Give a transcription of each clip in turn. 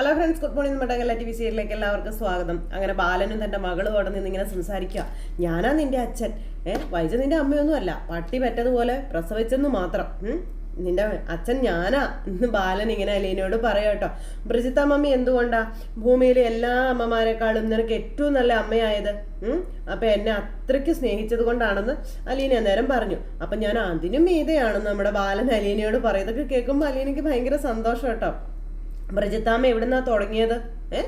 Hello friends good morning എല്ലാ T V സീരിയലിലേക്ക് എല്ലാവർക്കും സ്വാഗതം. അങ്ങനെ ബാലനും തന്റെ മകളും അവിടെ നിന്ന് ഇങ്ങനെ സംസാരിക്കുക. ഞാനാ നിന്റെ അച്ഛൻ. ഏ വൈജ നിന്റെ അമ്മയൊന്നും അല്ല. പട്ടി പറ്റതുപോലെ പ്രസവിച്ചെന്ന് മാത്രം. നിന്റെ അച്ഛൻ ഞാനാ. എന്ന് ബാലൻ ഇങ്ങനെ അലീനയോട് കേട്ടോ. ബ്രിജിത്ത മമ്മി എന്തുകൊണ്ടാ? ഭൂമിയിലെ എല്ലാ അമ്മമാരെക്കാളും നിനക്ക് ഏറ്റവും നല്ല അമ്മയായത്? അപ്പൊ എന്നെ അത്രയ്ക്ക് സ്നേഹിച്ചത് കൊണ്ടാണെന്ന് അലീന അന്നേരം പറഞ്ഞു. അപ്പൊ ഞാൻ അതിനും മീതയാണെന്ന് നമ്മുടെ ബാലൻ അലീനയോട് പറയതൊക്കെ കേൾക്കുമ്പോൾ അലീനയ്ക്ക് ഭയങ്കര സന്തോഷം കേട്ടോ. ബ്രജിത്താമ്മ എവിടുന്നാ തുടങ്ങിയത്? ഏ?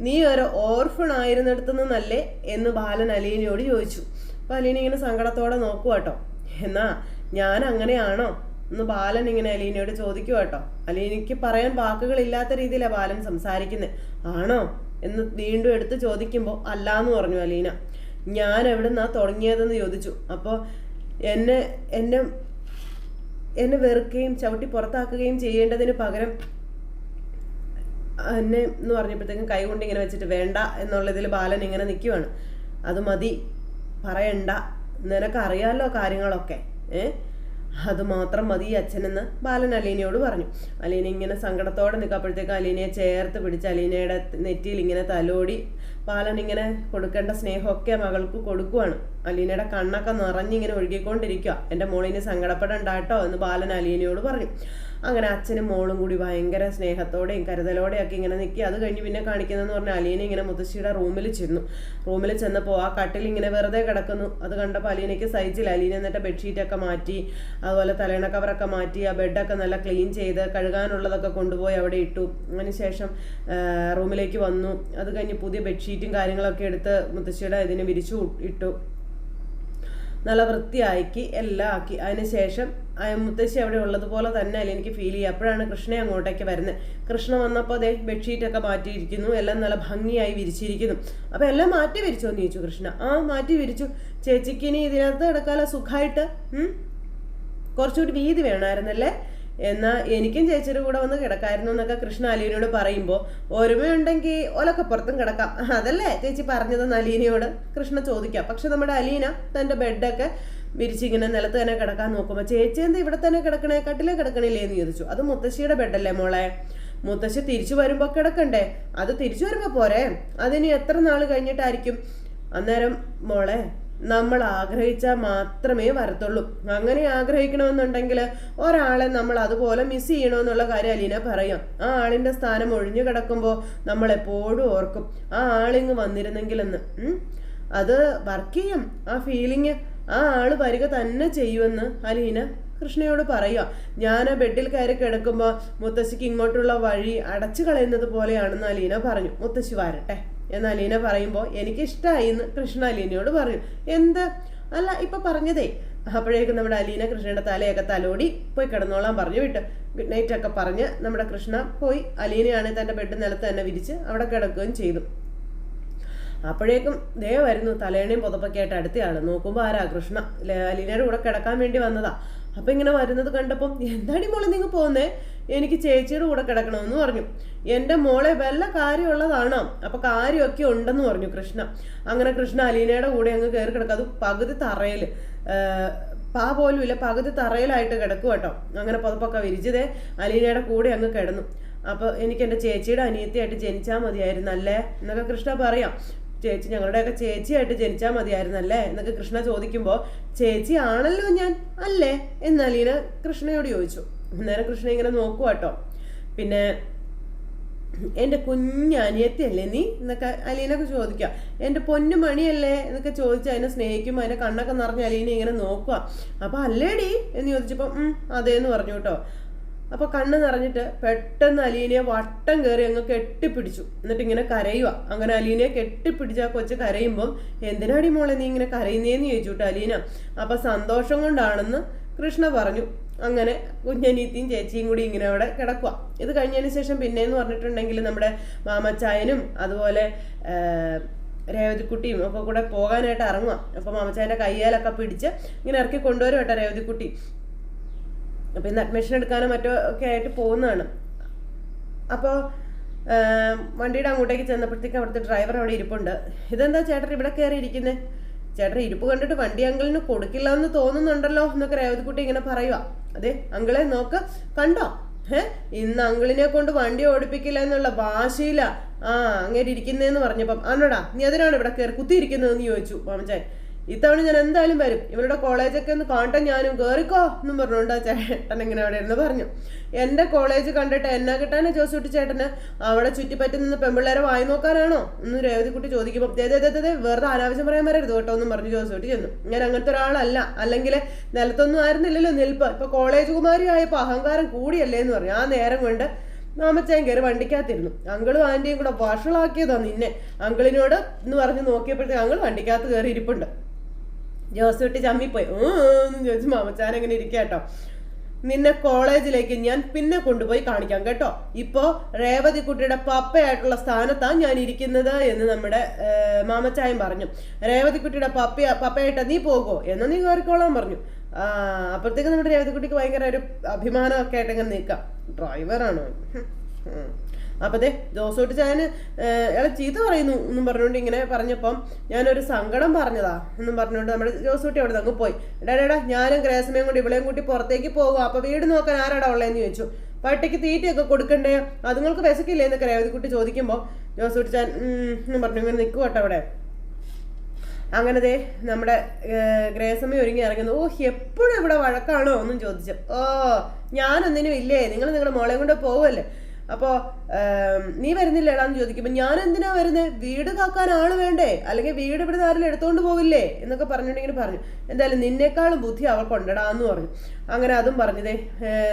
നീ ഒരു ഓർഫൺ ആയിരുന്നിടത്തു നിന്നല്ലേ എന്ന് ബാലൻ അലീനയോട് ചോദിച്ചു. അപ്പൊ അലീന ഇങ്ങനെ സങ്കടത്തോടെ നോക്കുക കേട്ടോ. എന്നാ ഞാൻ അങ്ങനെയാണോ? എന്ന് ബാലൻ ഇങ്ങനെ അലീനയോട് ചോദിക്കുക കേട്ടോ. അലീനയ്ക്ക് പറയാൻ വാക്കുകളില്ലാത്ത രീതിയിലാണ് ബാലൻ സംസാരിക്കുന്നത് ആണോ? എന്ന് വീണ്ടും എടുത്ത് ചോദിക്കുമ്പോൾ അല്ലാന്ന് പറഞ്ഞു അലീന. ഞാൻ എവിടുന്നാ തുടങ്ങിയതെന്ന് ചോദിച്ചു. അപ്പോൾ എന്നെ എന്നെ എന്നെ വെറുക്കുകയും ചവിട്ടി പുറത്താക്കുകയും ചെയ്യേണ്ടതിന് പകരം എന്നെ എന്ന് പറഞ്ഞപ്പോഴത്തേക്കും കൈ കൊണ്ട് ഇങ്ങനെ വെച്ചിട്ട് വേണ്ട എന്നുള്ളതിൽ ബാലൻ ഇങ്ങനെ നിൽക്കുവാണ് അത് മതി പറയണ്ട നിനക്കറിയാലോ കാര്യങ്ങളൊക്കെ. ഏ? അത് മാത്രം മതി അച്ഛനെന്ന് ബാലൻ അലീനയോട് പറഞ്ഞു. അലീന ഇങ്ങനെ സങ്കടത്തോടെ നിൽക്കപ്പോഴത്തേക്കും അലീനയെ ചേർത്ത് പിടിച്ച് അലീനയുടെ നെറ്റിയിൽ ഇങ്ങനെ തലോടി ബാലൻ ഇങ്ങനെ കൊടുക്കേണ്ട സ്നേഹമൊക്കെ മകൾക്ക് കൊടുക്കുവാണ്. അലീനയുടെ കണ്ണൊക്കെ നിറഞ്ഞിങ്ങനെ ഒഴുകിക്കൊണ്ടിരിക്കുക എന്റെ മോളിന് സങ്കടപ്പെടണ്ട കേട്ടോ എന്ന് ബാലൻ അലീനയോട് പറഞ്ഞു. അങ്ങനെ അച്ഛനും മോളും കൂടി ഭയങ്കര സ്നേഹത്തോടെയും കരുതലോടെയൊക്കെ ഇങ്ങനെ നിൽക്കി അത് കഴിഞ്ഞ് പിന്നെ കാണിക്കുന്നതെന്ന് പറഞ്ഞാൽ അലീന ഇങ്ങനെ മുത്തശ്ശിയുടെ റൂമിൽ ചെന്നു. റൂമിൽ ചെന്നപ്പോൾ ആ കട്ടിൽ ഇങ്ങനെ വെറുതെ കിടക്കുന്നു. അത് കണ്ടപ്പോൾ അലീനയ്ക്ക് സഹിച്ചില്ല. അലീന എന്നിട്ട് ബെഡ്ഷീറ്റൊക്കെ മാറ്റി അതുപോലെ തലേണ കവറൊക്കെ മാറ്റി ആ ബെഡൊക്കെ നല്ല ക്ലീൻ ചെയ്ത് കഴുകാനുള്ളതൊക്കെ കൊണ്ടുപോയി അവിടെ ഇട്ടു. അതിനുശേഷം ശേഷം റൂമിലേക്ക് വന്നു. അത് കഴിഞ്ഞ് പുതിയ ബെഡ്ഷീറ്റും കാര്യങ്ങളൊക്കെ എടുത്ത് മുത്തശ്ശിയുടെ ഇതിന് വിരിച്ചു ഇട്ടു. നല്ല വൃത്തിയാക്കി എല്ലാം ആക്കി. അതിനുശേഷം മുത്തശ്ശി അവിടെ ഉള്ളതുപോലെ തന്നെ അല്ല എനിക്ക് ഫീൽ ചെയ്യുക. അപ്പോഴാണ് കൃഷ്ണനെ അങ്ങോട്ടേക്ക് വരുന്നത്. കൃഷ്ണ വന്നപ്പോൾ അതേ ബെഡ്ഷീറ്റൊക്കെ മാറ്റിയിരിക്കുന്നു. എല്ലാം നല്ല ഭംഗിയായി വിരിച്ചിരിക്കുന്നു. അപ്പോൾ എല്ലാം മാറ്റി വിരിച്ചോ എന്ന് ചോദിച്ചു കൃഷ്ണ. ആ മാറ്റി വിരിച്ചു. ചേച്ചിക്ക് ഇനി ഇതിനകത്ത് കിടക്കാലോ സുഖമായിട്ട് കുറച്ചുകൂടി വീതി വേണമായിരുന്നല്ലേ? എന്നാൽ എനിക്കും ചേച്ചിയുടെ കൂടെ വന്ന് കിടക്കായിരുന്നു എന്നൊക്കെ കൃഷ്ണ അലീനയോട് പറയുമ്പോൾ ഒരുമയുണ്ടെങ്കിൽ ഒലക്കപ്പുറത്തും കിടക്കാം. അതല്ലേ ചേച്ചി പറഞ്ഞതെന്ന് അലീനയോട് കൃഷ്ണ ചോദിക്കാം. പക്ഷെ നമ്മുടെ അലീന തന്റെ ബെഡൊക്കെ വിരിച്ചിങ്ങനെ നിലത്ത് തന്നെ കിടക്കാൻ നോക്കുമ്പോൾ ചേച്ചി എന്താ ഇവിടെ തന്നെ കിടക്കണേ? കട്ടിലേ കിടക്കണില്ലേ? എന്ന് ചോദിച്ചു. അത് മുത്തശ്ശിയുടെ ബെഡല്ലേ മോളെ? മുത്തശ്ശി തിരിച്ചു വരുമ്പോൾ കിടക്കണ്ടേ? അത് തിരിച്ചു വരുമ്പോൾ പോരെ? അതിനി എത്ര നാൾ കഴിഞ്ഞിട്ടായിരിക്കും? അന്നേരം മോളെ നമ്മൾ ആഗ്രഹിച്ചാൽ മാത്രമേ വരത്തുള്ളൂ. അങ്ങനെ ആഗ്രഹിക്കണമെന്നുണ്ടെങ്കിൽ ഒരാളെ നമ്മൾ അതുപോലെ മിസ് ചെയ്യണമെന്നുള്ള കാര്യം അലീന പറയാം. ആ ആളിന്റെ സ്ഥാനം ഒഴിഞ്ഞു കിടക്കുമ്പോൾ നമ്മൾ എപ്പോഴും ഓർക്കും. ആ ആളിങ്ങ് വന്നിരുന്നെങ്കിലെന്ന്. അത് വർക്ക് ചെയ്യും. ആ ഫീലിംഗ് ആ ആൾ വരിക തന്നെ ചെയ്യുമെന്ന് അലീന കൃഷ്ണയോട് പറയുക. ഞാൻ ആ ബെഡിൽ കയറി കിടക്കുമ്പോൾ മുത്തശ്ശിക്ക് ഇങ്ങോട്ടുള്ള വഴി അടച്ചു കളയുന്നത് പോലെയാണെന്ന് അലീന പറഞ്ഞു. മുത്തശ്ശി വരട്ടെ എന്ന് അലീന പറയുമ്പോൾ എനിക്കിഷ്ടമായി എന്ന് കൃഷ്ണ അലീനയോട് പറഞ്ഞു. എന്ത്? അല്ല ഇപ്പൊ പറഞ്ഞതേ. അപ്പോഴേക്കും നമ്മുടെ അലീന കൃഷ്ണയുടെ തലയൊക്കെ തലോടി പോയി കിടന്നോളാൻ പറഞ്ഞു വിട്ട്. ഗുഡ് നൈറ്റ് ഒക്കെ പറഞ്ഞ് നമ്മുടെ കൃഷ്ണ പോയി. അലീനയാണ് തന്റെ ബെഡ് നിലത്ത് തന്നെ വിരിച്ച് അവിടെ കിടക്കുകയും ചെയ്തു. അപ്പോഴേക്കും ദേ വരുന്നു തലേണയും പുതപ്പൊക്കെ ആയിട്ട് നോക്കുമ്പോൾ ആരാ? കൃഷ്ണ. ലീനയുടെ കൂടെ കിടക്കാൻ വേണ്ടി വന്നതാ. അപ്പൊ ഇങ്ങനെ വരുന്നത് കണ്ടപ്പോൾ എന്താണ് മോളെ നിങ്ങൾ പോകുന്നേ എനിക്ക് ചേച്ചിയുടെ കൂടെ കിടക്കണമെന്ന് പറഞ്ഞു. എന്റെ മോളെ വല്ല കാര്യമുള്ളതാണോ? അപ്പൊ കാര്യമൊക്കെ ഉണ്ടെന്ന് പറഞ്ഞു കൃഷ്ണ. അങ്ങനെ കൃഷ്ണ അലീനയുടെ കൂടെ അങ്ങ് കയറി കിടക്കും. അത് പകുതി തറയിൽ പാ പോലും ഇല്ല പകുതി തറയിലായിട്ട് കിടക്കും കേട്ടോ. അങ്ങനെ പുതപ്പൊക്കെ വിരിച്ചതേ അലീനയുടെ കൂടെ അങ്ങ് കിടന്നു. അപ്പോൾ എനിക്ക് എന്റെ ചേച്ചിയുടെ അനിയത്തിയായിട്ട് ജനിച്ചാൽ മതിയായിരുന്നല്ലേ എന്നൊക്കെ കൃഷ്ണ പറയാം. ചേച്ചി ഞങ്ങളുടെയൊക്കെ ചേച്ചിയായിട്ട് ജനിച്ചാൽ മതിയായിരുന്നല്ലേ? എന്നൊക്കെ കൃഷ്ണ ചോദിക്കുമ്പോൾ ചേച്ചി ആണല്ലോ ഞാൻ അല്ലേ? എന്ന് അലീന കൃഷ്ണയോട് ചോദിച്ചു. അന്നേരം കൃഷ്ണ ഇങ്ങനെ നോക്കുക കേട്ടോ പിന്നെ എന്റെ കുഞ്ഞനിയത്തിയല്ലേ നീ? എന്നൊക്കെ അലീനൊക്കെ ചോദിക്കുക. എന്റെ പൊന്നു മണിയല്ലേ? എന്നൊക്കെ ചോദിച്ച് അതിനെ സ്നേഹിക്കും അതിന്റെ കണ്ണൊക്കെ നിറഞ്ഞ് അലീന ഇങ്ങനെ നോക്കുക അപ്പോൾ അല്ലേടി? എന്ന് ചോദിച്ചപ്പോൾ അതേന്ന് പറഞ്ഞു കേട്ടോ അപ്പോൾ കണ്ണ് നിറഞ്ഞിട്ട് പെട്ടെന്ന് അലീനയെ വട്ടം കയറി അങ്ങ് കെട്ടിപ്പിടിച്ചു. എന്നിട്ട് ഇങ്ങനെ കരയുക അങ്ങനെ അലീനയെ കെട്ടിപ്പിടിച്ച് ആ കൊച്ച് കരയുമ്പം എന്തിനാടി മോളെ നീ ഇങ്ങനെ കരയുന്നേന്ന് ചോദിച്ചു കേട്ടോ അലീന. അപ്പം സന്തോഷം കൊണ്ടാണെന്ന് കൃഷ്ണ പറഞ്ഞു. അങ്ങനെ കുഞ്ഞനീത്തിയും ചേച്ചിയും കൂടി ഇങ്ങനെ അവിടെ കിടക്കുക ഇത് കഴിഞ്ഞതിന് ശേഷം പിന്നെയെന്ന് പറഞ്ഞിട്ടുണ്ടെങ്കിൽ നമ്മുടെ മാമച്ചായനും അതുപോലെ രേവതിക്കുട്ടിയും ഒക്കെ കൂടെ പോകാനായിട്ട് ഇറങ്ങുക അപ്പോൾ മാമച്ചായന്റെ കയ്യാലൊക്കെ പിടിച്ച് ഇങ്ങനെ ഇറക്കി കൊണ്ടുവരും കേട്ടോ രേവതിക്കുട്ടി. അപ്പോൾ ഇന്ന് അഡ്മിഷൻ എടുക്കാനോ മറ്റോ ഒക്കെ ആയിട്ട് പോകുന്നതാണ്. അപ്പോൾ വണ്ടിയുടെ അങ്ങോട്ടേക്ക് ചെന്നപ്പോഴത്തേക്ക് അവിടുത്തെ ഡ്രൈവർ അവിടെ ഇരിപ്പുണ്ട്. ഇതെന്താ ചേട്ടൻ ഇവിടെ കയറി ഇരിക്കുന്നത് ചേട്ടൻ ഇരിപ്പ് കണ്ടിട്ട് വണ്ടി അങ്കിളിന് കൊടുക്കില്ല എന്ന് തോന്നുന്നുണ്ടല്ലോ എന്നൊക്കെ രേവതിക്കുട്ടി ഇങ്ങനെ പറയുക അതെ അങ്കിളെ നോക്ക് കണ്ടോ? ഏ ഇന്ന് അങ്കിളിനെ കൊണ്ട് വണ്ടി ഓടിപ്പിക്കില്ല എന്നുള്ള വാശിയില്ല ആ അങ്ങനെ ഇരിക്കുന്നേന്ന് പറഞ്ഞപ്പം. ആണോടാ നീ അതിനാണ് ഇവിടെ കയറി കുത്തിയിരിക്കുന്നതെന്ന് ചോദിച്ചു മാമച്ചാൻ ഇത്തവണ ഞാൻ എന്തായാലും വരും. ഇവരുടെ കോളേജൊക്കെ ഒന്ന് കാണട്ടെ ഞാനും. കയറിക്കോ എന്നും പറഞ്ഞുകൊണ്ട് ചേട്ടൻ ഇങ്ങനെ അവിടെ ഇരുന്ന് പറഞ്ഞു. എന്റെ കോളേജ് കണ്ടിട്ട് എന്നാ കിട്ടാനാ ജോസൂട്ടി ചേട്ടന്? അവിടെ ചുറ്റിപ്പറ്റി നിന്ന് പെമ്പിള്ളേരെ വായി നോക്കാനാണോ? എന്ന് രേവതിക്കുട്ടി ചോദിക്കുമ്പോൾ അതെ വെറുതെ അനാവശ്യം പറയാൻ വരരുത് കേട്ടോ എന്നും പറഞ്ഞു ജോസൂട്ടി ചെന്നു. ഞാൻ അങ്ങനത്തെ ഒരാളല്ല. അല്ലെങ്കിൽ നിലത്തൊന്നും ആയിരുന്നില്ലല്ലോ നിൽപ്പ്. ഇപ്പൊ കോളേജ് കുമാരി ആയപ്പോൾ അഹങ്കാരം കൂടിയല്ലേ എന്ന് പറഞ്ഞു. ആ നേരം കൊണ്ട് മാമച്ചാൻ കയറി വണ്ടിക്കകത്തിരുന്നു. അങ്കിളും ആന്റിയും കൂടെ വഷളാക്കിയതാ നിന്നെ. അങ്കിളിനോട് എന്ന് പറഞ്ഞ് നോക്കിയപ്പോഴത്തേക്ക് അങ്കിൾ വണ്ടിക്കകത്ത് കയറി ഇരിപ്പുണ്ട് ജോസൂട്ടി ചമ്മിപ്പോയി. എന്ന് ചോദിച്ചു മാമച്ചാൻ അങ്ങനെ ഇരിക്കാട്ടോ നിന്നെ കോളേജിലേക്ക് ഞാൻ പിന്നെ കൊണ്ടുപോയി കാണിക്കാം കേട്ടോ. ഇപ്പോ രേവതി കുട്ടിയുടെ പപ്പയായിട്ടുള്ള സ്ഥാനത്താണ് ഞാൻ ഇരിക്കുന്നത് എന്ന് നമ്മുടെ മാമച്ചായൻ പറഞ്ഞു. രേവതി കുട്ടിയുടെ പപ്പ പപ്പയായിട്ട് നീ പോകുമോ എന്ന് നീ കയറിക്കോളാൻ പറഞ്ഞു. അപ്പോഴത്തേക്ക് നമ്മുടെ രേവതി കുട്ടിക്ക് ഭയങ്കര ഒരു അഭിമാനമൊക്കെ ആയിട്ട് ഇങ്ങനെ നിൽക്കാം. ഡ്രൈവറാണോ? അപ്പൊ ദേ തൊട്ട് ഞാൻ ഇയാളെ ചീത്ത പറയുന്നു എന്നും പറഞ്ഞുകൊണ്ട് ഇങ്ങനെ പറഞ്ഞപ്പം ഞാനൊരു സങ്കടം പറഞ്ഞതാ എന്നും പറഞ്ഞുകൊണ്ട് നമ്മുടെ ജോസൂട്ടി അവിടെ അങ്ങ് പോയി. എടാ ഞാനും ഗ്രേസമയും കൂടി ഇവളെയും കൂട്ടി പുറത്തേക്ക് പോകും അപ്പൊ വീട് നോക്കാൻ ആരാടാ ഉള്ളതെന്ന് ചോദിച്ചു. പട്ടിക്ക് തീറ്റയൊക്കെ കൊടുക്കണ്ടേ? അതുങ്ങൾക്ക് വിശക്കില്ലേ എന്നൊക്കെ രേവതിക്കുട്ടി ചോദിക്കുമ്പോൾ ജോസൂട്ടി ഞാൻ എന്നും പറഞ്ഞു ഇങ്ങനെ നിൽക്കും കേട്ടോ അവിടെ. അങ്ങനെ ദേ നമ്മുടെ ഗ്രേസമ്മ ഒരുങ്ങി ഇറങ്ങുന്നു. ഓ എപ്പോഴും ഇവിടെ വഴക്കാണോ? എന്നും ചോദിച്ചു. ഓ ഞാനൊന്നിനും ഇല്ലേ? നിങ്ങൾ നിങ്ങളുടെ മോളെ കൊണ്ട് പോവല്ലേ അപ്പോൾ നീ വരുന്നില്ലേടാന്ന് ചോദിക്കുമ്പോൾ ഞാൻ എന്തിനാ വരുന്നത് വീട് കാക്കാൻ ആൾ വേണ്ടേ? അല്ലെങ്കിൽ വീട് ഇവിടെ ആരെങ്കിലും എടുത്തോണ്ട് പോവില്ലേ? എന്നൊക്കെ പറഞ്ഞിട്ടുണ്ടെങ്കിൽ പറഞ്ഞു. എന്തായാലും നിന്നേക്കാളും ബുദ്ധി അവൾക്കുണ്ടടാന്ന് പറഞ്ഞു. അങ്ങനെ അതും പറഞ്ഞതേ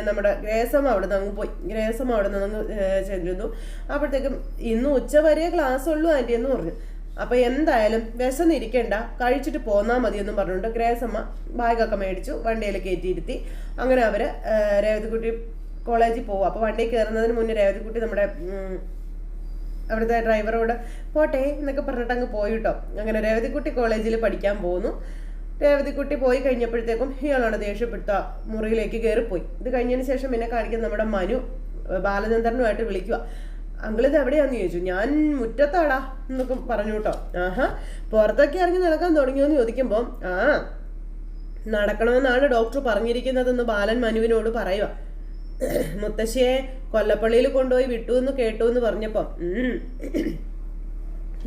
നമ്മുടെ ഗ്രേസം അവിടെ നിന്ന് അങ്ങ് പോയി. ഗ്രേസം അവിടെ നിന്ന് അങ്ങ് ചെന്നിരുന്നു. അപ്പോഴത്തേക്കും ഇന്ന് ഉച്ച വരെ ക്ലാസ് ഉള്ളൂ ആന്റി എന്ന് പറഞ്ഞു. അപ്പൊ എന്തായാലും വിശന്നിരിക്കണ്ട കഴിച്ചിട്ട് പോന്നാ മതി എന്നും പറഞ്ഞുകൊണ്ട് ഗ്രേസമ്മ ബാഗൊക്കെ മേടിച്ചു വണ്ടിയിൽ കയറ്റിയിരുത്തി. അങ്ങനെ അവർ ആ, രേവതിക്കുട്ടി കോളേജിൽ പോകും അപ്പോൾ വണ്ടി കയറുന്നതിന് മുന്നേ രേവതിക്കുട്ടി നമ്മുടെ അവിടുത്തെ ഡ്രൈവറോട് പോട്ടെ എന്നൊക്കെ പറഞ്ഞിട്ട് അങ്ങ് പോയി കേട്ടോ അങ്ങനെ രേവതിക്കുട്ടി കോളേജിൽ പഠിക്കാൻ പോകുന്നു രേവതിക്കുട്ടി പോയി കഴിഞ്ഞപ്പോഴത്തേക്കും ഇയാളാണ് ദേഷ്യപ്പെടുത്ത മുറിയിലേക്ക് കയറിപ്പോയി ഇത് കഴിഞ്ഞതിന് ശേഷം പിന്നെ കാണിക്കുന്ന നമ്മുടെ മനു ബാലചന്ദ്രനുമായിട്ട് വിളിക്കുക അങ്കിൾ ഇത് എവിടെയാന്ന് ചോദിച്ചു. ഞാൻ മുറ്റത്താടാ എന്നൊക്കെ പറഞ്ഞു കേട്ടോ ആഹാ പുറത്തൊക്കെ ഇറങ്ങി നടക്കാൻ തുടങ്ങിയോന്ന് ചോദിക്കുമ്പോൾ ആ നടക്കണമെന്നാണ് ഡോക്ടർ പറഞ്ഞിരിക്കുന്നതെന്ന് ബാലൻ മനുവിനോട് പറയുക മുത്തശ്ശിയെ കൊല്ലപ്പള്ളിയിൽ കൊണ്ടുപോയി വിട്ടു എന്ന് കേട്ടു എന്ന് പറഞ്ഞപ്പം.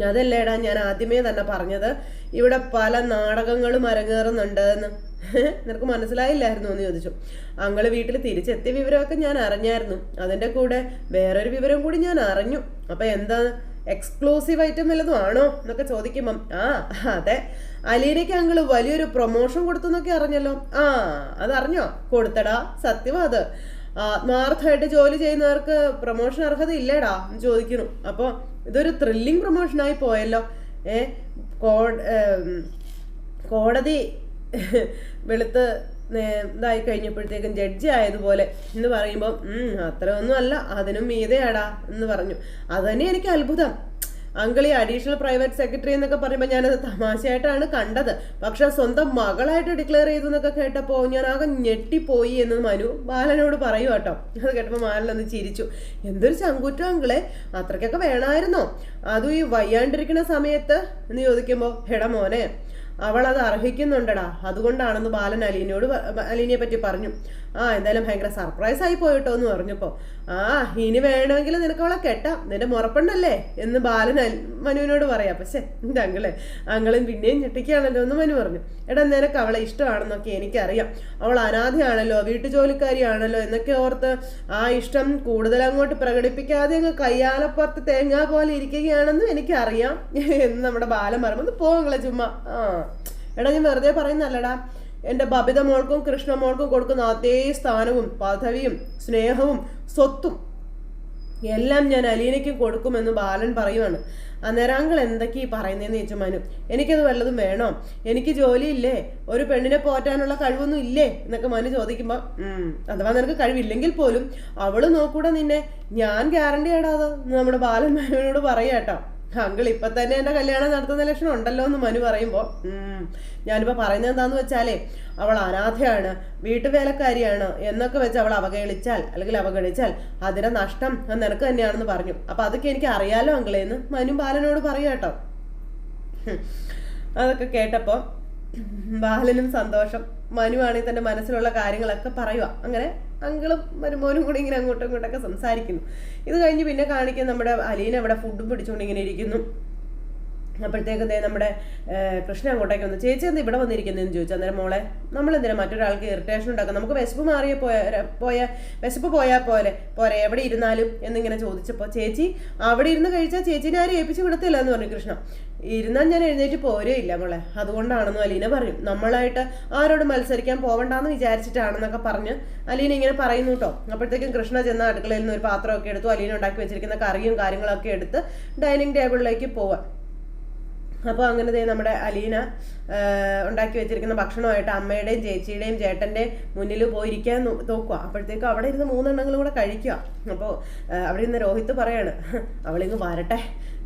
അതല്ലേടാ ഞാൻ ആദ്യമേ തന്നെ പറഞ്ഞത് ഇവിടെ പല നാടകങ്ങളും അരങ്ങേറുന്നുണ്ട് എന്ന്. നിനക്ക് മനസ്സിലായില്ലായിരുന്നു എന്ന് ചോദിച്ചു. അങ്ങൾ വീട്ടിൽ തിരിച്ചെത്തിയ വിവരമൊക്കെ ഞാൻ അറിഞ്ഞായിരുന്നു. അതിന്റെ കൂടെ വേറൊരു വിവരം കൂടി ഞാൻ അറിഞ്ഞു. അപ്പൊ എന്താ എക്സ്ക്ലൂസീവ് ഐറ്റം വല്ലതും ആണോ എന്നൊക്കെ ചോദിക്കുമ്പം ആ അതെ. അലീനയ്ക്ക് അങ്കിൾ വലിയൊരു പ്രൊമോഷൻ കൊടുത്തു എന്നൊക്കെ അറിഞ്ഞല്ലോ. ആ അതറിഞ്ഞോ? കൊടുത്തടാ സത്യമാ അത്. ആത്മാർത്ഥമായിട്ട് ജോലി ചെയ്യുന്നവർക്ക് പ്രൊമോഷൻ അർഹത ഇല്ലേടാ എന്ന് ചോദിക്കുന്നു. അപ്പോൾ ഇതൊരു ത്രില്ലിംഗ് പ്രൊമോഷനായി പോയല്ലോ. ഏ കോടതി വെളുത്ത് ഇതായി കഴിഞ്ഞപ്പോഴത്തേക്കും ജഡ്ജി ആയതുപോലെ എന്ന് പറയുമ്പോൾ അത്ര ഒന്നും അല്ല അതിനും മീതയാടാ എന്ന് പറഞ്ഞു. അത് തന്നെ എനിക്ക് അത്ഭുതം. അങ്കിൾ ഈ അഡീഷണൽ പ്രൈവറ്റ് സെക്രട്ടറി എന്നൊക്കെ പറയുമ്പോൾ ഞാനത് തമാശയായിട്ടാണ് കണ്ടത്. പക്ഷെ സ്വന്തം മകളായിട്ട് ഡിക്ലെയർ ചെയ്തു എന്നൊക്കെ കേട്ടപ്പോൾ ഞാൻ ആകെ ഞെട്ടിപ്പോയി എന്ന് മനു ബാലനോട് പറയൂ കേട്ടോ. അത് കേട്ടപ്പോൾ ബാലനൊന്ന് ചിരിച്ചു. എന്തൊരു ചങ്കുറ്റം അങ്കിളെ. അത്രയ്ക്കൊക്കെ വേണമായിരുന്നോ? അതും ഈ വയ്യാണ്ടിരിക്കുന്ന സമയത്ത് എന്ന് ചോദിക്കുമ്പോൾ എടാ മോനെ അവൾ അത് അർഹിക്കുന്നുണ്ടടാ. അതുകൊണ്ടാണെന്ന് ബാലൻ അലീനയോട് അലീനയെ പറ്റി പറഞ്ഞു. ആ എന്തായാലും ഭയങ്കര സർപ്രൈസ് ആയി പോയിട്ടോ എന്ന് പറഞ്ഞപ്പോ ആ ഇനി വേണമെങ്കിൽ നിനക്ക് അവളെ കെട്ടാം. നിന്റെ മുറപ്പുണ്ടല്ലേ? എന്ന് ബാലൻ മനുവിനോട് പറയാം. പക്ഷെ എന്റെ അങ്കിളെ അങ്ങളും പിന്നെയും ഞെട്ടിക്കുകയാണല്ലോ എന്ന് മനു പറഞ്ഞു. എടാ നിനക്ക് അവളെ ഇഷ്ടമാണെന്നൊക്കെ എനിക്കറിയാം. അവൾ അനാഥയാണല്ലോ വീട്ടുജോലിക്കാരിയാണല്ലോ എന്നൊക്കെ ഓർത്ത് ആ ഇഷ്ടം കൂടുതൽ അങ്ങോട്ട് പ്രകടിപ്പിക്കാതെ അങ്ങ് കയ്യാലപ്പുറത്ത് തേങ്ങ പോലെ ഇരിക്കുകയാണെന്നും എനിക്കറിയാം. എന്ന് നമ്മുടെ ബാലൻ പറയുമ്പോൾ ഒന്ന് ചുമ്മാ. ആ. എടാ ഞാൻ വെറുതെ പറയുന്നല്ലടാ എന്റെ ബബിത മോൾക്കും കൃഷ്ണ മോൾക്കും കൊടുക്കുന്ന അതേ സ്ഥാനവും പദവിയും സ്നേഹവും സ്വത്തും എല്ലാം ഞാൻ അലീനയ്ക്കും കൊടുക്കുമെന്ന് ബാലൻ പറയുവാണ്. അന്നേരാങ്കൾ എന്തൊക്കെ ഈ പറയുന്നതെന്ന് ചോദിച്ചു മനു. എനിക്കത് വല്ലതും വേണോ? എനിക്ക് ജോലിയില്ലേ? ഒരു പെണ്ണിനെ പോറ്റാനുള്ള കഴിവൊന്നും ഇല്ലേ? എന്നൊക്കെ മനു ചോദിക്കുമ്പോൾ അഥവാ നിനക്ക് കഴിവില്ലെങ്കിൽ പോലും അവൾ നോക്കൂടെ നിന്നെ. ഞാൻ ഗ്യാരണ്ടി ആടാതെ നമ്മുടെ ബാലൻ മനുവിനോട് പറയാട്ടോ അങ്കിൾ ഇപ്പൊ തന്നെ എന്റെ കല്യാണം നടത്തുന്ന ലക്ഷണം ഉണ്ടല്ലോ എന്ന് മനു പറയുമ്പോ ഞാനിപ്പോ പറയുന്നത് എന്താന്ന് വെച്ചാലേ അവൾ അനാഥയാണ് വീട്ടുവേലക്കാരിയാണ് എന്നൊക്കെ വെച്ച് അവൾ അവഗണിച്ചാൽ അല്ലെങ്കിൽ അവഗണിച്ചാൽ അതിന്റെ നഷ്ടം നിനക്ക് തന്നെയാണെന്ന് പറഞ്ഞു. അപ്പൊ അതൊക്കെ എനിക്ക് അറിയാലോ അങ്കിളെ എന്ന് മനു ബാലനോട് പറയാട്ടോ അതൊക്കെ കേട്ടപ്പോ ബാലനും സന്തോഷം. മനുവാണെങ്കിൽ തന്റെ മനസ്സിലുള്ള കാര്യങ്ങളൊക്കെ പറയുക അങ്ങനെ അങ്കിളും മരുമോനും കൂടി ഇങ്ങനെ അങ്ങോട്ടും ഇങ്ങോട്ടൊക്കെ സംസാരിക്കുന്നു. ഇത് കഴിഞ്ഞ് പിന്നെ കാണിക്കാൻ നമ്മുടെ അലീന അവിടെ ഫുഡും പിടിച്ചുകൊണ്ട് ഇങ്ങനെ ഇരിക്കുന്നു. അപ്പോഴത്തേക്കും നമ്മുടെ കൃഷ്ണ അങ്ങോട്ടേക്ക് വന്നു. ചേച്ചി എന്താ ഇവിടെ വന്നിരിക്കുന്നതെന്ന് ചോദിച്ചു? അന്നേരം മോളെ നമ്മൾ എന്തിനാ മറ്റൊരാൾക്ക് ഇറിറ്റേഷൻ ഉണ്ടാക്കാം നമുക്ക് വിശപ്പ് മാറിയ പോയ പോയ വിശപ്പ് പോയാൽ പോലെ പോരെ എവിടെ ഇരുന്നാലും? എന്നിങ്ങനെ ചോദിച്ചപ്പോൾ ചേച്ചി അവിടെ ഇരുന്ന് കഴിച്ചാൽ ചേച്ചീനെ ആരും ഏൽപ്പിച്ച് വിടത്തില്ല എന്ന് പറഞ്ഞു കൃഷ്ണ. ഇരുന്നാൽ ഞാൻ എഴുന്നേറ്റ് പോരേ ഇല്ല മോളെ. അതുകൊണ്ടാണെന്ന് അലീന പറയും. നമ്മളായിട്ട് ആരോട് മത്സരിക്കാൻ പോവണ്ടെന്ന് വിചാരിച്ചിട്ടാണെന്നൊക്കെ പറഞ്ഞ് അലീന ഇങ്ങനെ പറയുന്നു കേട്ടോ. അപ്പോഴത്തേക്കും കൃഷ്ണ ചെന്ന അടുക്കളയിൽ നിന്ന് ഒരു പാത്രമൊക്കെ എടുത്തു അലീന ഉണ്ടാക്കി വെച്ചിരിക്കുന്ന കറിയും കാര്യങ്ങളൊക്കെ എടുത്ത് ഡൈനിങ് ടേബിളിലേക്ക് പോവാം. അപ്പോൾ അങ്ങനെ ദേ നമ്മുടെ അലീന ഉണ്ടാക്കി വെച്ചിരിക്കുന്ന ഭക്ഷണമായിട്ട് അമ്മയുടെയും ചേച്ചിയുടെയും ചേട്ടന്റെയും മുന്നിൽ പോയിരിക്കാൻ നോക്കുക അപ്പോഴത്തേക്കും അവിടെ ഇരുന്ന് മൂന്നെണ്ണങ്ങളും കൂടെ കഴിക്കുക അപ്പോൾ അവിടെ ഇരുന്ന് രോഹിത്ത് പറയാണ് അവളിങ്ങ് വരട്ടെ.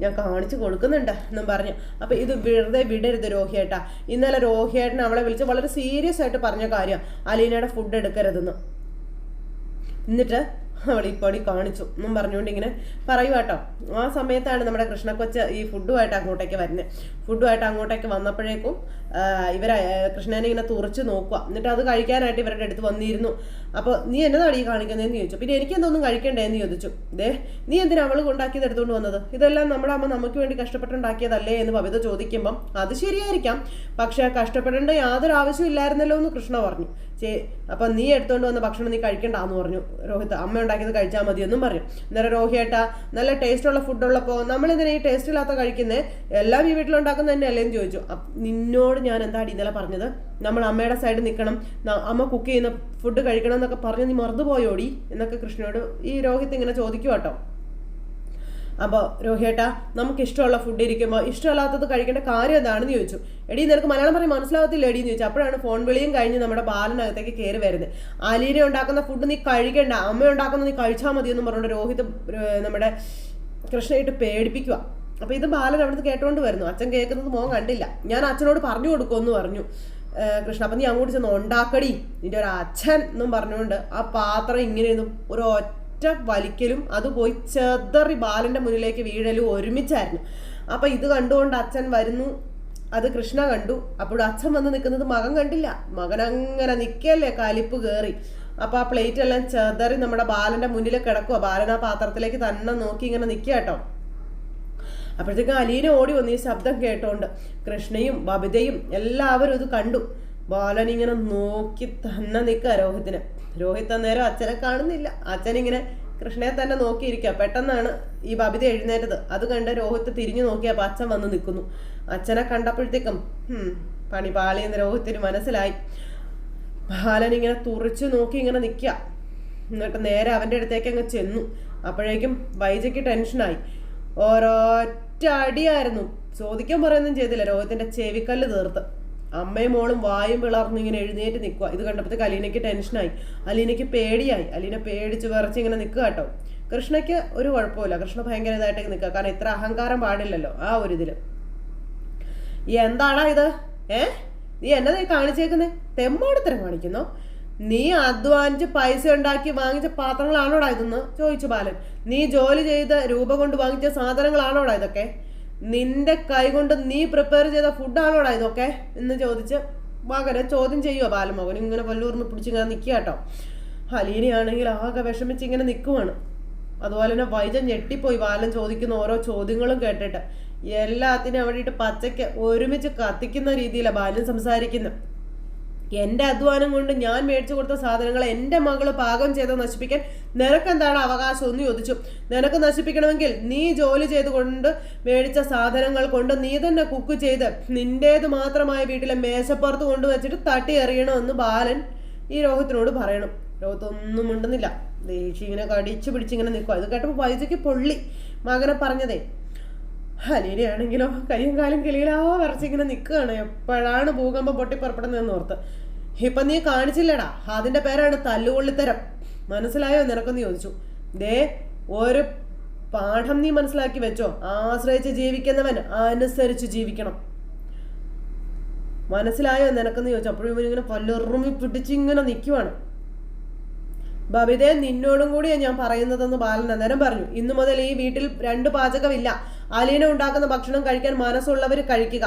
ഞാൻ കാണിച്ചു കൊടുക്കുന്നുണ്ട് എന്നും പറഞ്ഞു. അപ്പോൾ ഇത് വെറുതെ വിടരുത് രോഹിയേട്ടാ. ഇന്നലെ രോഹിയേട്ടനെ അവളെ വിളിച്ച് വളരെ സീരിയസ് ആയിട്ട് പറഞ്ഞ കാര്യം അലീനയുടെ ഫുഡ് എടുക്കരുതെന്ന്. എന്നിട്ട് അവൾ ഈ കാണിച്ചു എന്നും പറഞ്ഞുകൊണ്ട് ഇങ്ങനെ പറയുക കേട്ടോ. ആ സമയത്താണ് നമ്മുടെ കൃഷ്ണക്കൊച്ച് ഈ ഫുഡുമായിട്ട് അങ്ങോട്ടേക്ക് വരുന്നത് ഫുഡുമായിട്ട് അങ്ങോട്ടേക്ക് വന്നപ്പോഴേക്കും ഇവരെ കൃഷ്ണനെ ഇങ്ങനെ തുറച്ച് നോക്കുക. എന്നിട്ട് അത് കഴിക്കാനായിട്ട് ഇവരുടെ അടുത്ത് വന്നിരുന്നു. അപ്പോൾ നീ എന്നതാണ് ഈ കാണിക്കുന്നതെന്ന് ചോദിച്ചു. പിന്നെ എനിക്ക് എന്തൊന്നും കഴിക്കണ്ടേന്ന് ചോദിച്ചു. ദേ നീ എന്തിനാ അവൾ ഉണ്ടാക്കിയത് എടുത്തുകൊണ്ട് വന്നത്? ഇതെല്ലാം നമ്മുടെ അമ്മ നമുക്ക് വേണ്ടി കഷ്ടപ്പെട്ടുണ്ടാക്കിയതല്ലേ എന്ന് ഭവിത ചോദിക്കുമ്പം അത് ശരിയായിരിക്കാം. പക്ഷെ കഷ്ടപ്പെടേണ്ട യാതൊരു ആവശ്യമില്ലായിരുന്നല്ലോ എന്ന് കൃഷ്ണ പറഞ്ഞു. ചേ അപ്പം നീ എടുത്തുകൊണ്ട് വന്ന ഭക്ഷണം നീ കഴിക്കണ്ടെന്ന് പറഞ്ഞു. രോഹിത് അമ്മ ഉണ്ടാക്കിയത് കഴിച്ചാൽ മതി എന്നും പറഞ്ഞു. അന്നേരം രോഹിയേട്ട നല്ല ടേസ്റ്റ് ഉള്ള ഫുഡുള്ളപ്പോൾ ഉള്ളപ്പോ നമ്മളിതിനെ ഈ ടേസ്റ്റ് ഇല്ലാത്ത കഴിക്കുന്നേ? എല്ലാം ഈ വീട്ടിലുണ്ടാക്കുന്ന തന്നെയല്ലേ എന്ന് ചോദിച്ചു അപ്പ് നിന്നോട് ഞാൻ എന്താടി ഇന്നലെ പറഞ്ഞത്? നമ്മൾ അമ്മയുടെ സൈഡിൽ നിൽക്കണം. അമ്മ കുക്ക് ചെയ്യുന്ന ഫുഡ് കഴിക്കണം എന്നൊക്കെ പറഞ്ഞ് നീ മറന്നുപോയോടി? എന്നൊക്കെ കൃഷ്ണനോട് ഈ രോഹിത് ഇങ്ങനെ ചോദിക്കും കേട്ടോ അപ്പോൾ രോഹിയേട്ടാ നമുക്ക് ഇഷ്ടമുള്ള ഫുഡ് ഇരിക്കുമ്പോൾ ഇഷ്ടമല്ലാത്തത് കഴിക്കേണ്ട കാര്യം എന്താണെന്ന് ചോദിച്ചു. എടി നിനക്ക് മലയാളം പറയും മനസ്സിലാവത്തില്ല എടി എന്ന് ചോദിച്ചു. അപ്പോഴാണ് ഫോൺ വിളിയും കഴിഞ്ഞ് നമ്മുടെ ബാലനകത്തേക്ക് കയറി വരുന്നത് അലീനെ ഉണ്ടാക്കുന്ന ഫുഡ് നീ കഴിക്കണ്ട അമ്മ ഉണ്ടാക്കുന്ന നീ കഴിച്ചാൽ മതി എന്ന് പറഞ്ഞുകൊണ്ട് രോഹിത് നമ്മുടെ കൃഷ്ണയിട്ട് പേടിപ്പിക്കുക അപ്പോൾ ഇത് ബാലൻ അവിടുന്ന് കേട്ടോണ്ട് വരുന്നു. അച്ഛൻ കേൾക്കുന്നത് മോൻ കണ്ടില്ല. ഞാൻ അച്ഛനോട് പറഞ്ഞു കൊടുക്കുമെന്ന് പറഞ്ഞു. കൃഷ്ണ അപ്പം നീ അങ്ങോട്ട് ചെന്ന് ഉണ്ടാക്കടി നിന്റെ ഒരു അച്ഛൻ എന്നും പറഞ്ഞുകൊണ്ട് ആ പാത്രം ഇങ്ങനെ ഒരു ഒറ്റ വലിക്കലും അത് പോയി ചെതറി ബാലന്റെ മുന്നിലേക്ക് വീഴലും ഒരുമിച്ചായിരുന്നു. അപ്പൊ ഇത് കണ്ടുകൊണ്ട് അച്ഛൻ വരുന്നു. അത് കൃഷ്ണ കണ്ടു. അപ്പോൾ അച്ഛൻ വന്ന് നിൽക്കുന്നത് മകൻ കണ്ടില്ല. മകൻ അങ്ങനെ നിൽക്കല്ലേ കലിപ്പ് കയറി അപ്പൊ ആ പ്ലേറ്റ് എല്ലാം ചെതറി നമ്മുടെ ബാലന്റെ മുന്നിൽ കിടക്കുക ബാലൻ ആ പാത്രത്തിലേക്ക് തന്നെ നോക്കി ഇങ്ങനെ നിൽക്കുക കേട്ടോ. അപ്പോഴത്തേക്കും അലീന ഓടി വന്നു ഈ ശബ്ദം കേട്ടോണ്ട് കൃഷ്ണയും ബബിതയും എല്ലാവരും ഇത് കണ്ടു. ബാലൻ ഇങ്ങനെ നോക്കി തന്നെ നിൽക്കുക രോഹിത്തിന്. രോഹിത് അന്നേരം അച്ഛനെ കാണുന്നില്ല. അച്ഛനിങ്ങനെ കൃഷ്ണയെ തന്നെ നോക്കിയിരിക്കുക പെട്ടെന്നാണ് ഈ ബബിത എഴുന്നേറ്റത്. അത് കണ്ട് രോഹിത്ത് തിരിഞ്ഞു നോക്കിയപ്പോൾ അച്ഛൻ വന്ന് നിൽക്കുന്നു. അച്ഛനെ കണ്ടപ്പോഴത്തേക്കും പണി പാളിയെന്ന് രോഹിത്തിന് മനസ്സിലായി. ബാലൻ ഇങ്ങനെ തുറച്ചു നോക്കി ഇങ്ങനെ നിൽക്കുക എന്നിട്ട് നേരെ അവന്റെ അടുത്തേക്ക് അങ്ങ് ചെന്നു. അപ്പോഴേക്കും വൈജയ്ക്ക് ടെൻഷനായി. ഒരൊറ്റ അടിയായിരുന്നു ചോദിക്കാൻ പറയുന്നതും ചെയ്തില്ല. രോഹിത്തിന്റെ ചെവിക്കല്ല് തീർത്ത്. അമ്മയും മോളും വായും പിളർന്ന് ഇങ്ങനെ എഴുന്നേറ്റ് നിൽക്കുക ഇത് കണ്ടപ്പോഴത്തേക്ക് അലീനയ്ക്ക് ടെൻഷനായി. അലീനയ്ക്ക് പേടിയായി. അലീന പേടിച്ച് വിറച്ച് ഇങ്ങനെ നിൽക്കുക കേട്ടോ. കൃഷ്ണയ്ക്ക് ഒരു കുഴപ്പമില്ല കൃഷ്ണ ഭയങ്കര ഇതായിട്ട് നിൽക്കുക. കാരണം ഇത്ര അഹങ്കാരം പാടില്ലല്ലോ ആ ഒരു ഇതിൽ. എന്താടാ ഇത്? ഏ? നീ എന്നെ നീ കാണിച്ചേക്കുന്നേ? തെമ്മാടത്തരം കാണിക്കുന്നോ? നീ അധ്വാനിച്ച് പൈസ ഉണ്ടാക്കി വാങ്ങിച്ച പാത്രങ്ങളാണോടാ ഇതെന്ന് ചോദിച്ചു ബാലൻ. നീ ജോലി ചെയ്ത രൂപ കൊണ്ട് വാങ്ങിച്ച സാധനങ്ങളാണോടാ ഇതൊക്കെ? നിന്റെ കൈ കൊണ്ട് നീ പ്രിപ്പയർ ചെയ്ത ഫുഡാണോടാ ഇതൊക്കെ? എന്ന് ചോദിച്ച് മകനെ ചോദ്യം ചെയ്യുമോ ബാലമോകൻ ഇങ്ങനെ പല്ലൂർന്ന് പിടിച്ചിങ്ങനെ നിൽക്കുക കേട്ടോ ഹലീനയാണെങ്കിൽ ആകെ വിഷമിച്ച് ഇങ്ങനെ നിൽക്കുവാണ് അതുപോലെ തന്നെ വൈജൻ ഞെട്ടിപ്പോയി. ബാലൻ ചോദിക്കുന്ന ഓരോ ചോദ്യങ്ങളും കേട്ടിട്ട്. എല്ലാത്തിനും അവിടെ ഇട്ട് പച്ചയ്ക്ക് ഒരുമിച്ച് കത്തിക്കുന്ന രീതിയിലാണ് ബാലൻ സംസാരിക്കുന്നത് എന്റെ അധ്വാനം കൊണ്ട് ഞാൻ മേടിച്ചു കൊടുത്ത സാധനങ്ങൾ എന്റെ മകൾ പാകം ചെയ്ത് നശിപ്പിക്കാൻ നിനക്കെന്താണ് അവകാശം എന്ന് ചോദിച്ചു. നിനക്ക് നശിപ്പിക്കണമെങ്കിൽ നീ ജോലി ചെയ്തുകൊണ്ട് മേടിച്ച സാധനങ്ങൾ കൊണ്ട് നീ തന്നെ കുക്ക് ചെയ്ത് നിന്റേത് മാത്രമായ വീട്ടിലെ മേശപ്പുറത്ത് കൊണ്ടുവച്ചിട്ട് തട്ടി എറിയണമെന്ന് ബാലൻ ഈ രോഹിത്തിനോട് പറയണം. രോഹിത്ത് ഒന്നും മിണ്ടുന്നില്ല. ദേഷ്യം ഇങ്ങനെ കടിച്ചു പിടിച്ചിങ്ങനെ നിൽക്കുക അത് കേട്ടപ്പോൾ വൈദ്യക്ക് പൊള്ളി. മകനെ പറഞ്ഞതേ ഹലീനയാണെങ്കിലോ കയ്യും കാലും കിളിയിലാ വരച്ചിങ്ങനെ നിൽക്കുകയാണ് എപ്പോഴാണ് ഭൂകമ്പം പൊട്ടിപ്പുറപ്പെടുന്നതെന്ന് ഓർത്ത്. ഇപ്പം നീ കാണിച്ചില്ലടാ. അതിന്റെ പേരാണ് തല്ലുകൊള്ളിത്തരം. മനസ്സിലായോ? നിനക്കൊന്ന് ചോദിച്ചു. ദേ ഒരു പാഠം നീ മനസ്സിലാക്കി വെച്ചോ. ആശ്രയിച്ച് ജീവിക്കുന്നവൻ അനുസരിച്ച് ജീവിക്കണം. മനസ്സിലായോ? നിനക്കെന്ന് ചോദിച്ചു. അപ്പോഴും ഇങ്ങനെ പല്ലുറുമി പിടിച്ചിങ്ങനെ നിൽക്കുവാണ് ബബിതേ നിന്നോടും കൂടിയാണ് ഞാൻ പറയുന്നതെന്ന് ബാലൻ അന്നേരം പറഞ്ഞു. ഇന്നു മുതൽ ഈ വീട്ടിൽ രണ്ട് പാചകമില്ല. അലീന ഉണ്ടാക്കുന്ന ഭക്ഷണം കഴിക്കാൻ മനസ്സുള്ളവർ കഴിക്കുക?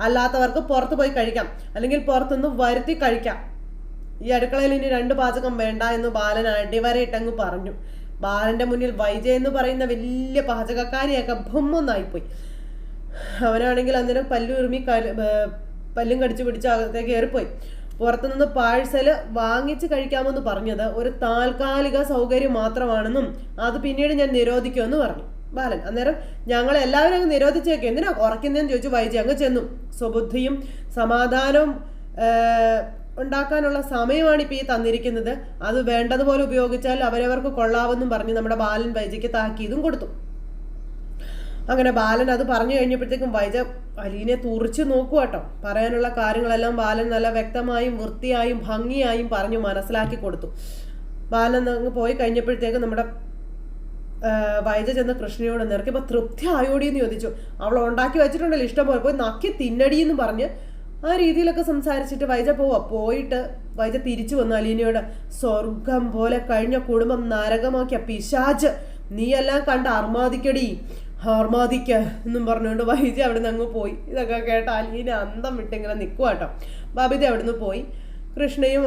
അല്ലാത്തവർക്ക് പുറത്ത് പോയി കഴിക്കാം. അല്ലെങ്കിൽ പുറത്തുനിന്ന് വരുത്തി കഴിക്കാം. ഈ അടുക്കളയിൽ ഇനി രണ്ട് പാചകം വേണ്ട എന്ന് ബാലൻ അടിവരയിട്ടങ്ങ് പറഞ്ഞു. ബാലന്റെ മുന്നിൽ വൈജ എന്ന് പറയുന്ന വലിയ പാചകക്കാരിയൊക്കെ ബൊമ്മൊന്നായിപ്പോയി അവനാണെങ്കിൽ അന്നേരം പല്ലു ഉറുമി കൽ പല്ലും കടിച്ചു പിടിച്ച് അകത്തേക്ക് കയറിപ്പോയി പുറത്തുനിന്ന് പാഴ്സൽ വാങ്ങിച്ച് കഴിക്കാമെന്ന് പറഞ്ഞത് ഒരു താൽക്കാലിക സൗകര്യം മാത്രമാണെന്നും അത് പിന്നീട് ഞാൻ നിരോധിക്കുമെന്ന് പറഞ്ഞു. ബാലൻ. അന്നേരം ഞങ്ങൾ എല്ലാവരും അങ്ങ് നിരോധിച്ചേക്കും. എന്തിനാ കുറയ്ക്കുന്നതെന്ന് ചോദിച്ചു വൈജി. അങ്ങ് ചെന്നു. സ്വബുദ്ധിയും സമാധാനവും ഉണ്ടാക്കാനുള്ള സമയമാണ് ഇപ്പോൾ ഈ തന്നിരിക്കുന്നത്. അത് വേണ്ടതുപോലെ ഉപയോഗിച്ചാൽ അവരവർക്ക് കൊള്ളാവെന്നും പറഞ്ഞ് നമ്മുടെ ബാലൻ വൈജയ്ക്ക് താക്കീതും കൊടുത്തു. അങ്ങനെ ബാലൻ അത് പറഞ്ഞു കഴിഞ്ഞപ്പോഴത്തേക്കും വൈജ അലീനെ തുറിച്ച് നോക്കുക കേട്ടോ. പറയാനുള്ള കാര്യങ്ങളെല്ലാം ബാലൻ നല്ല വ്യക്തമായും വൃത്തിയായും ഭംഗിയായും പറഞ്ഞു മനസ്സിലാക്കി കൊടുത്തു. ബാലൻ അങ്ങ് പോയി കഴിഞ്ഞപ്പോഴത്തേക്കും നമ്മുടെ വൈജ ചെന്ന് കൃഷ്ണയോട് നിറക്കിയപ്പോൾ തൃപ്തി ആയോടി എന്ന് ചോദിച്ചു. അവൾ ഉണ്ടാക്കി വെച്ചിട്ടുണ്ടല്ലോ ഇഷ്ടം പോലെ. പോയി നക്കി തിന്നടി എന്ന് പറഞ്ഞ് ആ രീതിയിലൊക്കെ സംസാരിച്ചിട്ട് വൈജ പോവാ. പോയിട്ട് വൈജ തിരിച്ചു വന്നു അലീനയോട്. സ്വർഗം പോലെ കഴിഞ്ഞ കുടുംബം നരകമാക്കിയ പിശാജ്. നീയെല്ലാം കണ്ട് അർമാദിക്കടി ഹർമാദിക്ക എന്നും പറഞ്ഞുകൊണ്ട് വൈജ അവിടെ നിന്ന് അങ്ങ് പോയി. ഇതൊക്കെ കേട്ട അലീന അന്തം വിട്ടിങ്ങനെ നിൽക്കുക കേട്ടോ. ബബിത അവിടെ നിന്ന് പോയി. കൃഷ്ണയും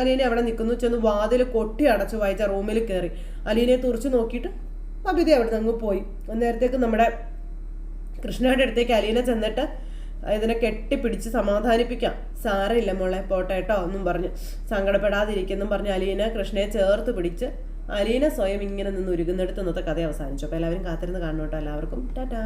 അലീന അവിടെ നിൽക്കുന്നു. ചെന്ന് വാതിൽ കൊട്ടി അടച്ചു വൈജ റൂമിൽ കയറി. അലീനെ തുറച്ചു നോക്കിയിട്ട് ബബിത അവിടെ നിന്ന് പോയി. അന്നേരത്തേക്ക് നമ്മുടെ കൃഷ്ണയുടെ അടുത്തേക്ക് അലീന ചെന്നിട്ട് ഇതിനെ കെട്ടിപ്പിടിച്ച് സമാധാനിപ്പിക്കാം. സാരമില്ല മോളെ പോട്ടെ കേട്ടോ എന്നും പറഞ്ഞ് സങ്കടപ്പെടാതിരിക്കുന്നും പറഞ്ഞ് അലീന കൃഷ്ണയെ ചേർത്ത് പിടിച്ച് അലീന സ്വയം ഇങ്ങനെ നിന്ന് ഒരുങ്ങുന്നെടുത്ത് ഇന്നത്തെ കഥ അവസാനിച്ചു. അപ്പോൾ എല്ലാവരും കാത്തിരുന്ന് കാണണം എല്ലാവർക്കും ടാറ്റാ.